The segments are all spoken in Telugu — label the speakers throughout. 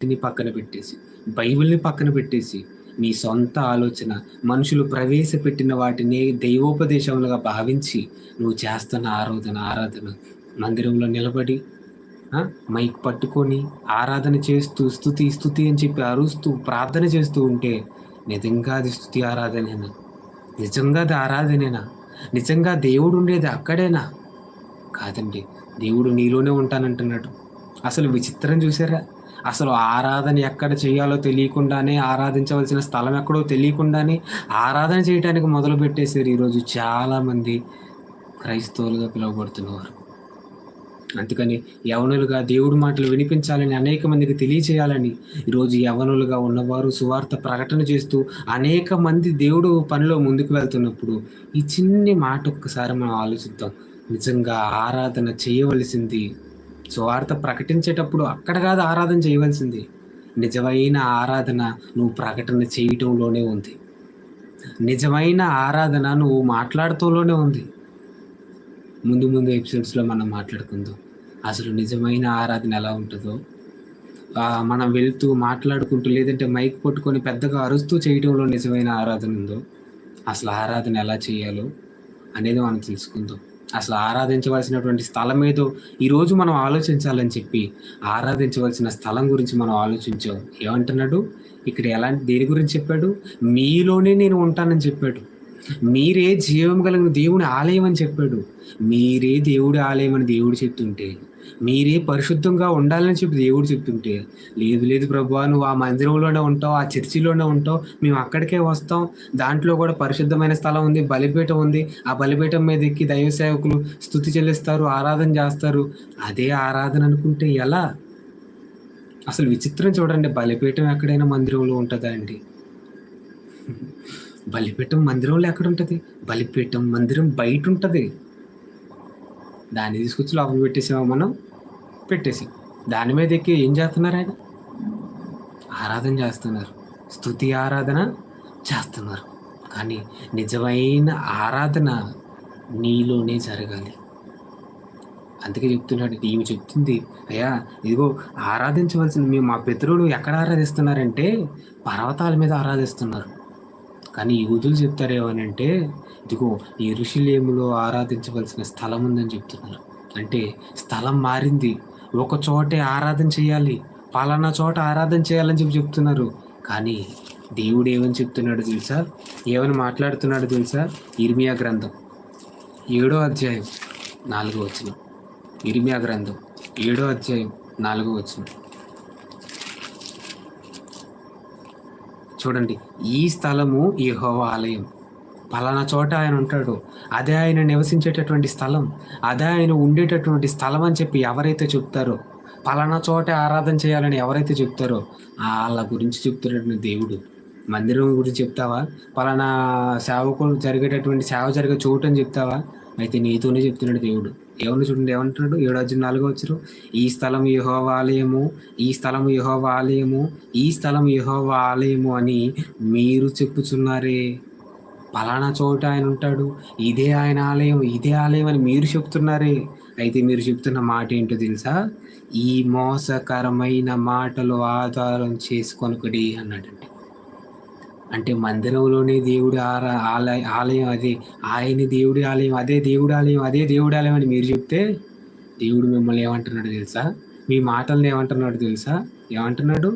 Speaker 1: ని పక్కన పెట్టేసి బైబిల్ని పక్కన పెట్టేసి నీ సొంత ఆలోచన మనుషులు ప్రవేశపెట్టిన వాటిని దైవోపదేశములుగా భావించి నువ్వు చేస్తున్న ఆరాధన ఆరాధన మందిరంలో నిలబడి మైక్ పట్టుకొని ఆరాధన చేస్తూ స్థుతి స్థుతి అని చెప్పి అరుస్తూ ప్రార్థన చేస్తూ ఉంటే నిజంగా అది స్థుతి ఆరాధనేనా? నిజంగా అది ఆరాధనేనా? నిజంగా దేవుడు ఉండేది అక్కడేనా? కాదండి దేవుడు నీలోనే ఉంటానంటున్నాడు. అసలు విచిత్రం చూసారా అసలు ఆరాధన ఎక్కడ చేయాలో తెలియకుండానే ఆరాధించవలసిన స్థలం ఎక్కడో తెలియకుండానే ఆరాధన చేయడానికి మొదలు పెట్టేశారు ఈరోజు చాలామంది క్రైస్తవులుగా పిలువబడుతున్నవారు అందుకని యవనులుగా దేవుడి మాటలు వినిపించాలని అనేక మందికి తెలియచేయాలని ఈరోజు యవనులుగా ఉన్నవారు సువార్త ప్రకటన చేస్తూ అనేక మంది దేవుడు పనిలో ముందుకు వెళ్తున్నప్పుడు ఈ చిన్ని మాట ఒక్కసారి మనం ఆలోచిద్దాం. నిజంగా ఆరాధన చేయవలసింది సువార్త ప్రకటించేటప్పుడు అక్కడ కాదు ఆరాధన చేయవలసింది. నిజమైన ఆరాధన నువ్వు ప్రకటన చేయటంలోనే ఉంది. నిజమైన ఆరాధన నువ్వు మాట్లాడుతూలోనే ఉంది. ముందు ముందు ఎపిసోడ్స్లో మనం మాట్లాడుకుందాం. అసలు నిజమైన ఆరాధన ఎలా ఉంటుందో? మనం వెళ్తూ మాట్లాడుకుంటూ లేదంటే మైక్ పట్టుకొని పెద్దగా అరుస్తూ చేయడంలో నిజమైన ఆరాధన ఉందో? అసలు ఆరాధన ఎలా చేయాలో అనేది మనం తెలుసుకుందాం. అసలు ఆరాధించవలసినటువంటి స్థలం ఏదో? ఈరోజు మనం ఆలోచించాలని చెప్పి ఆరాధించవలసిన స్థలం గురించి మనం ఆలోచించాం. ఏమంటున్నాడు? ఇక్కడ ఎలాంటి దేని గురించి చెప్పాడు? మీలోనే నేను ఉంటానని చెప్పాడు. మీరే జీవం కలిగిన దేవుని ఆలయం అని చెప్పాడు. మీరే దేవుడి ఆలయం అని దేవుడు చెప్తుంటే మీరే పరిశుద్ధంగా ఉండాలని చెప్పి దేవుడు చెప్తుంటే లేదు లేదు ప్రభు నువ్వు ఆ మందిరంలోనే ఉంటావు ఆ చర్చిలోనే ఉంటావు మేము అక్కడికే వస్తాం. దాంట్లో కూడా పరిశుద్ధమైన స్థలం ఉంది బలిపీఠం ఉంది. ఆ బలిపీఠం మీద ఎక్కి దైవ సేవకులు స్థుతి చెల్లిస్తారు ఆరాధన చేస్తారు. అదే ఆరాధన అనుకుంటే ఎలా? అసలు విచిత్రం చూడండి బలిపీఠం ఎక్కడైనా మందిరంలో ఉంటుందా అండి? బలిపీఠం మందిరంలో ఎక్కడ ఉంటుంది? బలిపీఠం మందిరం బయట ఉంటుంది. దాన్ని తీసుకొచ్చి లోపల పెట్టేసామా మనం? పెట్టేసాం. దాని మీద ఎక్కి ఏం చేస్తున్నారు ఆయన? ఆరాధన చేస్తున్నారు. స్థుతి ఆరాధన చేస్తున్నారు. కానీ నిజమైన ఆరాధన నీలోనే జరగాలి. అందుకే చెప్తున్నాడు ఈమె చెప్తుంది అయ్యా ఇదిగో ఆరాధించవలసింది మేము మా పితరుడు ఎక్కడ ఆరాధిస్తున్నారంటే పర్వతాల మీద ఆరాధిస్తున్నారు. కానీ యూదులు చెప్తారు ఏమనంటే ఇదిగో ఈ ఋషులేములో ఆరాధించవలసిన స్థలం ఉందని చెప్తున్నారు. అంటే స్థలం మారింది. ఒక చోటే ఆరాధన చేయాలి. పలానా చోట ఆరాధన చేయాలని చెప్పి చెప్తున్నారు. కానీ దేవుడు ఏమని చెప్తున్నాడు తెలుసా? ఏమని మాట్లాడుతున్నాడు తెలుసా? ఇర్మియా గ్రంథం. ఏడో అధ్యాయం నాలుగో వచ్చిన ఇర్మియా గ్రంథం. ఏడో అధ్యాయం నాలుగో వచనం. చూడండి ఈ స్థలము ఈ ఆలయం. పలానా చోట ఆయన ఉంటాడు. అదే ఆయన నివసించేటటువంటి స్థలం. అదే ఆయన ఉండేటటువంటి స్థలం అని చెప్పి ఎవరైతే చెప్తారో పలానా చోట ఆరాధన చేయాలని ఎవరైతే చెప్తారో వాళ్ళ గురించి చెప్తున్నటువంటి దేవుడు. మందిరం గురించి చెప్తావా? పలానా సేవకు జరిగేటటువంటి సేవ జరిగే చోటు అని చెప్తావా? అయితే నీతోనే చెప్తున్నాడు దేవుడు. ఏమన్నా చూడండి ఏమంటున్నాడు? ఏడు అర్జున్ నాలుగో వచ్చారు ఈ స్థలం యహోవ ఆలయము ఈ స్థలం యహోవ ఆలయము ఈ స్థలం యహోవ ఆలయము అని మీరు చెప్పుచున్నారే. పలానా చోట ఆయన ఉంటాడు ఇదే ఆయన ఆలయం ఇదే ఆలయం అని మీరు చెప్తున్నారే. అయితే మీరు చెప్తున్న మాట ఏంటో తెలుసా? ఈ మోసకరమైన మాటలు ఆధారం చేసుకొనుకడి అన్నాడండి. అంటే మందిరంలోనే దేవుడి ఆలయ ఆలయం అదే ఆయన దేవుడి ఆలయం అదే దేవుడి ఆలయం అదే దేవుడి ఆలయం అని మీరు చెప్తే దేవుడు మిమ్మల్ని ఏమంటున్నాడు తెలుసా? మీ మాటలను ఏమంటున్నాడు తెలుసా? ఏమంటున్నాడు?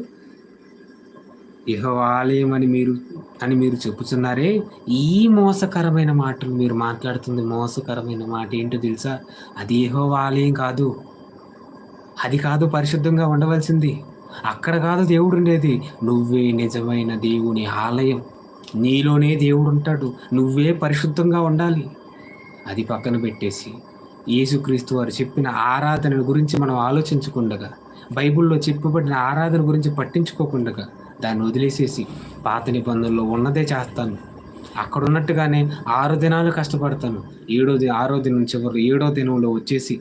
Speaker 1: యహో ఆలయం అని మీరు అని మీరు చెప్పుచున్నారే? ఈ మోసకరమైన మాటలు మీరు మాట్లాడుతుంది మోసకరమైన మాట ఏంటో తెలుసా? అది యహో ఆలయం కాదు. అది కాదు పరిశుద్ధంగా ఉండవలసింది. అక్కడ కాదు దేవుడు ఉండేది. నువ్వే నిజమైన దేవుని ఆలయం. నీలోనే దేవుడు ఉంటాడు. నువ్వే పరిశుద్ధంగా ఉండాలి. అది పక్కన పెట్టేసి యేసుక్రీస్తు వారు చెప్పిన ఆరాధన గురించి మనం ఆలోచించకుండగా బైబిల్లో చెప్పబడిన ఆరాధన గురించి పట్టించుకోకుండగా దాన్ని వదిలేసేసి పాత నిబంధనలో ఉన్నదే చేస్తాను. అక్కడ ఉన్నట్టుగానే ఆరు దినాలు కష్టపడతాను. ఏడో ది ఆరో దినం చివరి ఏడో దినంలో వచ్చేసి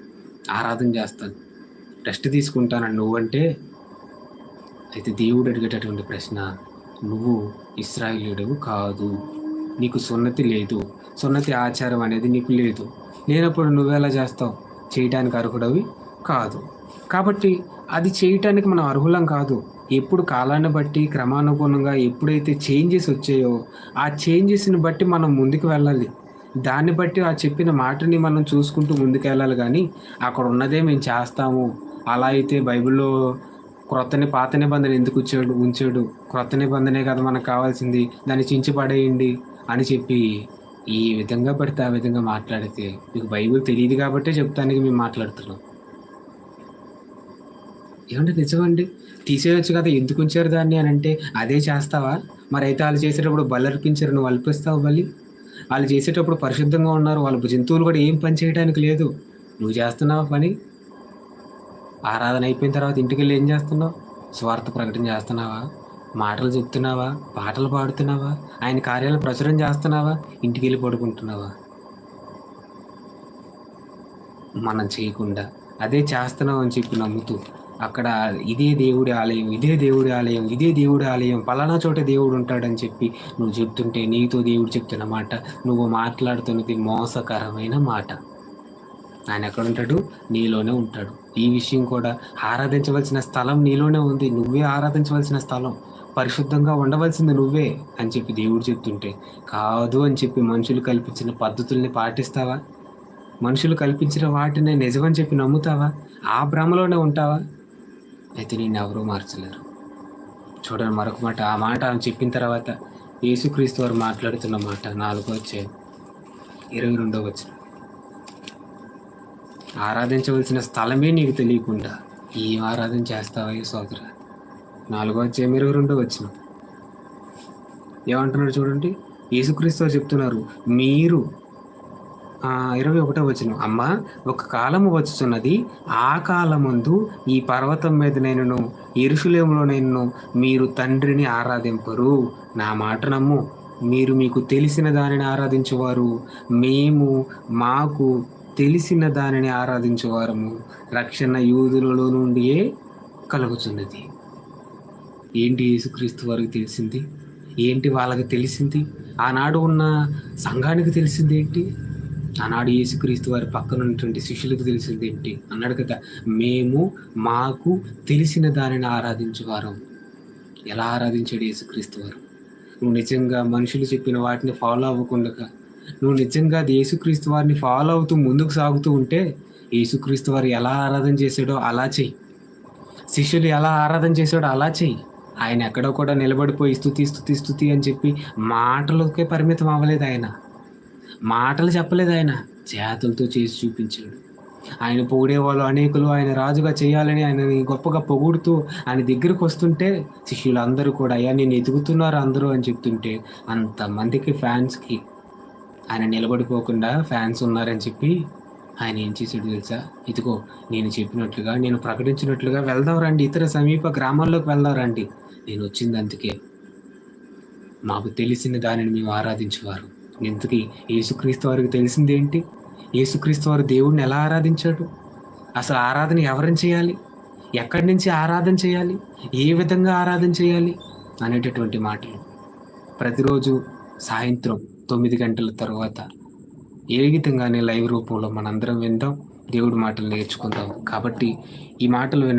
Speaker 1: ఆరాధన చేస్తాను. రెస్ట్ తీసుకుంటానని నువ్వంటే అయితే దేవుడు అడిగేటటువంటి ప్రశ్న నువ్వు ఇస్రాయిలీయుడవు కాదు. నీకు సున్నతి లేదు. సున్నతి ఆచారం అనేది నీకు లేదు. లేనప్పుడు నువ్వెలా చేస్తావు? చేయటానికి అర్హుడవి కాదు. కాబట్టి అది చేయటానికి మనం అర్హులం కాదు. ఎప్పుడు కాలాన్ని బట్టి క్రమానుగుణంగా ఎప్పుడైతే చేంజెస్ వచ్చాయో ఆ చేంజెస్ని బట్టి మనం ముందుకు వెళ్ళాలి. దాన్ని బట్టి ఆ చెప్పిన మాటని మనం చూసుకుంటూ ముందుకు వెళ్ళాలి కానీ అక్కడ ఉన్నదే మేము చేస్తాము. అలా అయితే బైబిల్లో క్రొత్త పాత నిబంధన ఎందుకు ఉంచాడు ఉంచాడు? క్రొత్త నిబంధనే కదా మనకు కావాల్సింది. దాన్ని చించి పడేయండి అని చెప్పి ఈ విధంగా పడితే ఆ విధంగా మాట్లాడితే మీకు బైబిల్ తెలియదు కాబట్టే చెప్తానికి మేము మాట్లాడుతున్నాం. ఏమంటే నిజమండి? తీసేయొచ్చు కదా ఎందుకు ఉంచారు దాన్ని అని అంటే అదే చేస్తావా? మరి అయితే వాళ్ళు చేసేటప్పుడు బలి అర్పించారు నువ్వు అల్పిస్తావు బలి? వాళ్ళు చేసేటప్పుడు పరిశుద్ధంగా ఉన్నారు వాళ్ళ జంతువులు కూడా ఏం పని చేయడానికి లేదు. నువ్వు చేస్తున్నావా పని? ఆరాధన అయిపోయిన తర్వాత ఇంటికి వెళ్ళి ఏం చేస్తున్నావు? స్వార్థ ప్రకటన చేస్తున్నావా? మాటలు చెప్తున్నావా? పాటలు పాడుతున్నావా? ఆయన కార్యాలను ప్రచురం చేస్తున్నావా? ఇంటికి వెళ్ళి పడుకుంటున్నావా? మనం చేయకుండా అదే చేస్తున్నాం అని చెప్పి నమ్ముతూ అక్కడ ఇదే దేవుడి ఆలయం ఇదే దేవుడి ఆలయం ఇదే దేవుడి ఆలయం పలానా చోట దేవుడు ఉంటాడని చెప్పి నువ్వు చెప్తుంటే నీతో దేవుడు చెప్తున్న మాట నువ్వు మాట్లాడుతున్నది మోసకరమైన మాట. ఆయన ఎక్కడ ఉంటాడు? నీలోనే ఉంటాడు. ఈ విషయం కూడా ఆరాధించవలసిన స్థలం నీలోనే ఉంది. నువ్వే ఆరాధించవలసిన స్థలం. పరిశుద్ధంగా ఉండవలసింది నువ్వే అని చెప్పి దేవుడు చెప్తుంటే కాదు అని చెప్పి మనుషులు కల్పించిన పద్ధతుల్ని పాటిస్తావా? మనుషులు కల్పించిన వాటిని నిజమని చెప్పి నమ్ముతావా? ఆ భ్రమలోనే ఉంటావా? అయితే నేను ఎవరూ మార్చలేరు. చూడండి మరొక మాట. ఆ మాట ఆమె చెప్పిన తర్వాత యేసుక్రీస్తు వారు మాట్లాడుతున్న మాట నాలుగో వచ్చే ఇరవై రెండో వచ్చిన ఆరాధించవలసిన స్థలమే నీకు తెలియకుండా ఏం ఆరాధన చేస్తావయ్యో సోదర. నాలుగో వచ్చే ఇరవై రెండో వచ్చిన ఏమంటున్నారు చూడండి? యేసుక్రీస్తు చెప్తున్నారు మీరు ఇరవై ఒకటో వచ్చిన అమ్మ ఒక కాలము వచ్చుతున్నది ఆ కాలమందు ఈ పర్వతం మీద నేను ఇరుషులేములో నేను మీరు తండ్రిని ఆరాధింపరు. నా మాట నమ్ము మీరు మీకు తెలిసిన దానిని ఆరాధించేవారు. మేము మాకు తెలిసిన దానిని ఆరాధించేవారము. రక్షణ యూదులలో నుండియే కలుగుతున్నది ఏంటి యేసుక్రీస్తు వారికి తెలిసింది? ఏంటి వాళ్ళకి తెలిసింది? ఆనాడు ఉన్న సంఘానికి తెలిసింది ఏంటి? ఆనాడు యేసుక్రీస్తు వారి పక్కన ఉన్నటువంటి శిష్యులకు తెలిసింది ఏంటి? అన్నాడు కదా మేము మాకు తెలిసిన దానిని ఆరాధించేవారం ఎలా ఆరాధించాడు యేసుక్రీస్తు వారు? నువ్వు నిజంగా మనుషులు చెప్పిన వాటిని ఫాలో అవ్వకుండా నువ్వు నిజంగా అది యేసుక్రీస్తు వారిని ఫాలో అవుతూ ముందుకు సాగుతూ ఉంటే యేసుక్రీస్తు వారు ఎలా ఆరాధన చేశాడో అలా చెయ్యి. శిష్యులు ఎలా ఆరాధన చేశాడో అలా చెయ్యి. ఆయన ఎక్కడో కూడా నిలబడిపోయి స్థుతి స్థుతి స్థుతి అని చెప్పి మాటలకే పరిమితం అవ్వలేదు ఆయన. మాటలు చెప్పలేదు ఆయన. చేతులతో చేసి చూపించాడు. ఆయన పొగిడే వాళ్ళు అనేకులు ఆయన రాజుగా చేయాలని ఆయనని గొప్పగా పొగుడుతూ ఆయన దగ్గరకు వస్తుంటే శిష్యులందరూ కూడా అయ్యా నేను ఎదుగుతున్నారు అందరూ అని చెప్తుంటే అంతమందికి ఫ్యాన్స్కి ఆయన నిలబడిపోకుండా ఫ్యాన్స్ ఉన్నారని చెప్పి ఆయన ఏం చేశాడు తెలుసా? ఇదిగో నేను చెప్పినట్లుగా నేను ప్రకటించినట్లుగా వెళ్దాం రండి. ఇతర సమీప గ్రామాల్లోకి వెళ్దాం రండి. నేను వచ్చింది అందుకే మాకు తెలిసిన దానిని మేము ఆరాధించేవారు. ఇంతకీ యేసుక్రీస్తు వారికి తెలిసింది ఏంటి? యేసుక్రీస్తు వారు దేవుడిని ఎలా ఆరాధించాడు? అసలు ఆరాధన ఎవరిని చేయాలి? ఎక్కడి నుంచి ఆరాధన చేయాలి? ఏ విధంగా ఆరాధన చేయాలి? అనేటటువంటి మాటలు. ప్రతిరోజు సాయంత్రం తొమ్మిది గంటల తర్వాత ఏ విధంగానే లైవ్ రూపంలో మనందరం విందాం. దేవుడి మాటలు నేర్చుకుందాం. కాబట్టి ఈ మాటలు విన